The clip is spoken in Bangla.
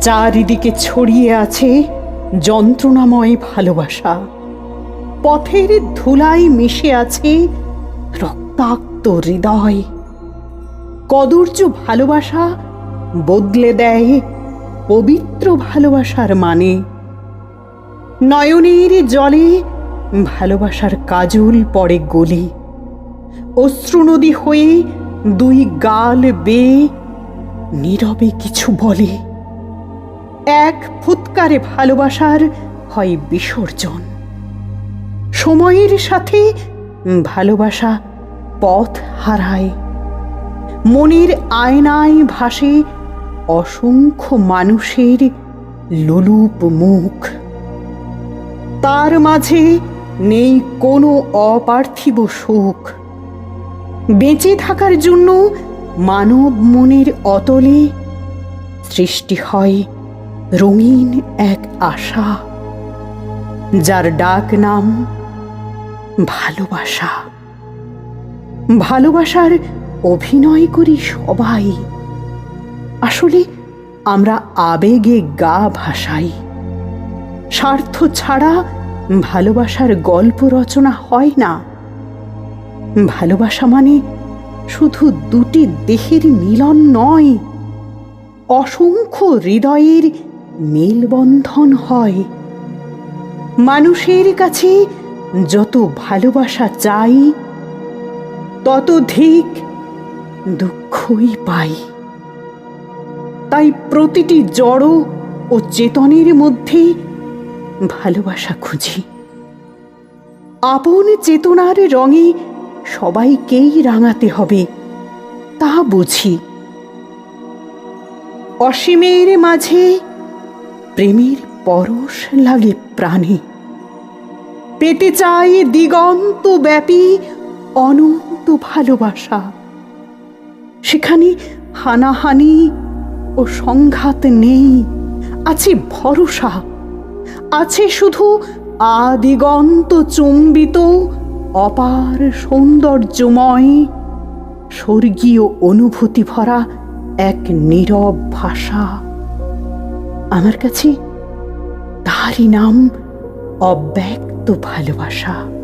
চারিদিকে ছড়িয়ে আছে যন্ত্রণাময় ভালোবাসা। পথের ধুলায় মিশে আছে রক্তাক্ত হৃদয়। কদর্য ভালোবাসা বদলে দেয় পবিত্র ভালোবাসার মানে। নয়নের জলে ভালোবাসার কাজল পড়ে গলি। অশ্রুনদী হয়ে দুই গাল বেয়ে নীরবে কিছু বলে। এক ফুৎকারে ভালোবাসার হয় বিসর্জন। সময়ের সাথে ভালোবাসা পথ হারায়। মনের আয়নায় ভাসে অসংখ্য মানুষের লোলুপ মুখ। তার মাঝে নেই কোনো অপার্থিব সুখ। বেঁচে থাকার জন্য মানব মনের অতলে সৃষ্টি হয় রঙিন এক আশা, যার ডাক নাম ভালোবাসা। ভালোবাসার অভিনয় করি সবাই। আসলে আমরা আবেগে গা ভাসাই। স্বার্থ ছাড়া ভালোবাসার গল্প রচনা হয় না। ভালোবাসা মানে শুধু দুটি দেহের মিলন নয়, অসংখ্য হৃদয়ের মেলবন্ধন হয়। মানুষের কাছে যত ভালোবাসা চাই ততধিক দুঃখই পাই। তাই প্রতিটি জড় ও চেতনের মধ্যে ভালোবাসা খুঁজি। আপন চেতনার রঙে সবাইকেই রাঙাতে হবে, তা বুঝি। অসীমের মাঝে প্রেমের পরশ লাগে প্রাণে। পেতে চাই দিগন্ত ব্যাপী অনন্ত ভালোবাসা। সেখানে হানাহানি ও সংঘাত নেই, আছে ভরসা। আছে শুধু আদিগন্ত চুম্বিত, অপার সৌন্দর্যময়, স্বর্গীয় অনুভূতি ভরা এক নীরব ভাষা। আমার কাছে তারই নাম অব্যক্ত ভালোবাসা।